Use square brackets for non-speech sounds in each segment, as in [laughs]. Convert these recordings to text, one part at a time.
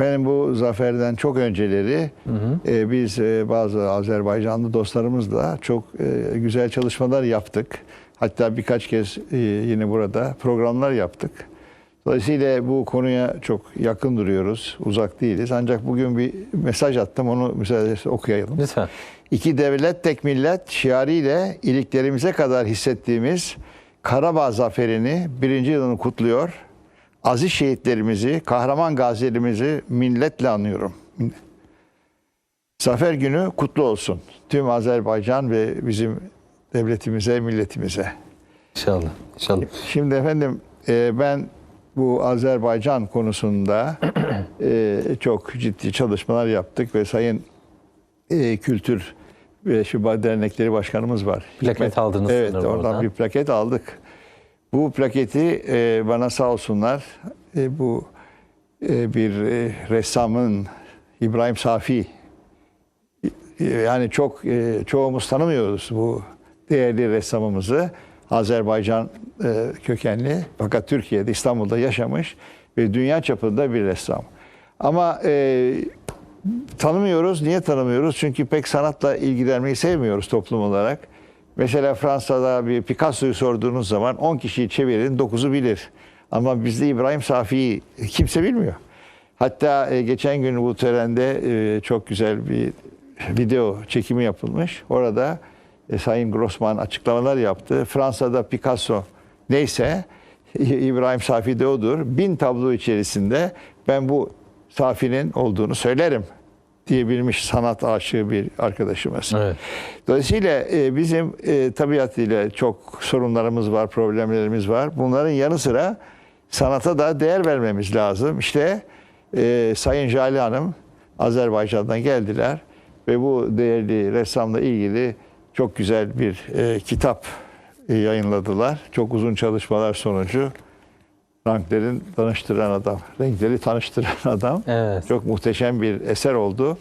Efendim bu zaferden çok önceleri e, biz e, bazı Azerbaycanlı dostlarımızla çok e, güzel çalışmalar yaptık. Hatta birkaç kez e, yine burada programlar yaptık. Dolayısıyla bu konuya çok yakın duruyoruz, uzak değiliz. Ancak bugün bir mesaj attım, onu müsaade okuyalım. Lütfen. İki devlet tek millet şiarıyla iliklerimize kadar hissettiğimiz Karabağ zaferini birinci yılını kutluyor. Aziz şehitlerimizi, kahraman gazilerimizi minnetle anıyorum. Zafer günü kutlu olsun. Tüm Azerbaycan ve bizim devletimize, milletimize. İnşallah. İnşallah. Şimdi efendim e, ben bu Azerbaycan konusunda [clears throat] e, çok ciddi çalışmalar yaptık ve Sayın e, Kültür ve Şubat Dernekleri Başkanımız var. Plaket aldınız Evet oradan oradan. bir plaket aldık. Bu plaketi e, bana sağ olsunlar e, bu e, bir ressamın İbrahim Safi yani çok çoğumuz tanımıyoruz bu değerli ressamımızı. Azerbaycan kökenli fakat Türkiye'de İstanbul'da yaşamış ve dünya çapında bir ressam. Ama e, tanımıyoruz. Niye tanımıyoruz? Çünkü pek sanatla ilgilenmeyi sevmiyoruz toplum olarak. Mesela Fransa'da bir Picasso'yu sorduğunuz zaman 10 kişiyi çevirin 9'u bilir. Ama bizde İbrahim Safi'yi kimse bilmiyor. Hatta e, geçen gün bu törende e, çok güzel bir video çekimi yapılmış. Orada e, Sayın Grossman açıklamalar yaptı. Fransa'da Picasso neyse İbrahim Safi de odur. Bin tablo içerisinde ben bu Safi'nin olduğunu söylerim diyebilmiş sanat aşığı bir arkadaşımız. Evet. Dolayısıyla e, bizim e, tabiatıyla çok sorunlarımız var, problemlerimiz var. Bunların yanı sıra sanata da değer vermemiz lazım. İşte e, Sayın Jali Hanım Azerbaycan'dan geldiler ve bu değerli ressamla ilgili çok güzel bir e, kitap e, yayınladılar. Çok uzun çalışmalar sonucu renklerin tanıştıran adam, renkleri tanıştıran [laughs] adam. Evet. Çok muhteşem bir eser oldu.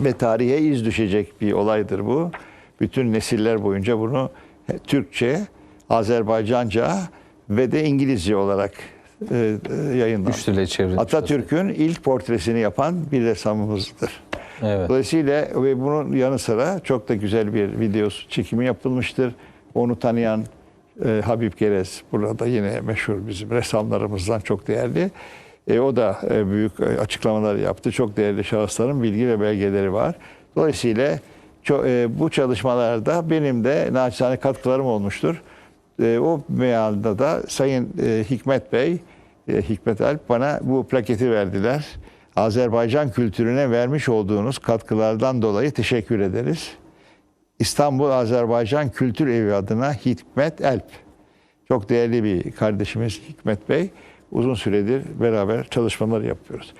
Ve tarihe iz düşecek bir olaydır bu. Bütün nesiller boyunca bunu Türkçe, Azerbaycanca ve de İngilizce olarak e, e, yayınlandı. Üç dile çevrilmiş. Atatürk'ün ilk portresini yapan bir ressamımızdır. Evet. Dolayısıyla ve bunun yanı sıra çok da güzel bir videosu çekimi yapılmıştır. Onu tanıyan e, Habib Gerez burada yine meşhur bizim ressamlarımızdan çok değerli. E, o da e, büyük e, açıklamalar yaptı. Çok değerli şahısların bilgi ve belgeleri var. Dolayısıyla ço- e, bu çalışmalarda benim de naçizane katkılarım olmuştur. E, o meyanda da Sayın e, Hikmet Bey, e, Hikmet Alp bana bu plaketi verdiler. Azerbaycan kültürüne vermiş olduğunuz katkılardan dolayı teşekkür ederiz. İstanbul Azerbaycan Kültür Evi adına Hikmet Alp. Çok değerli bir kardeşimiz Hikmet Bey. Uzun süredir beraber çalışmalar yapıyoruz.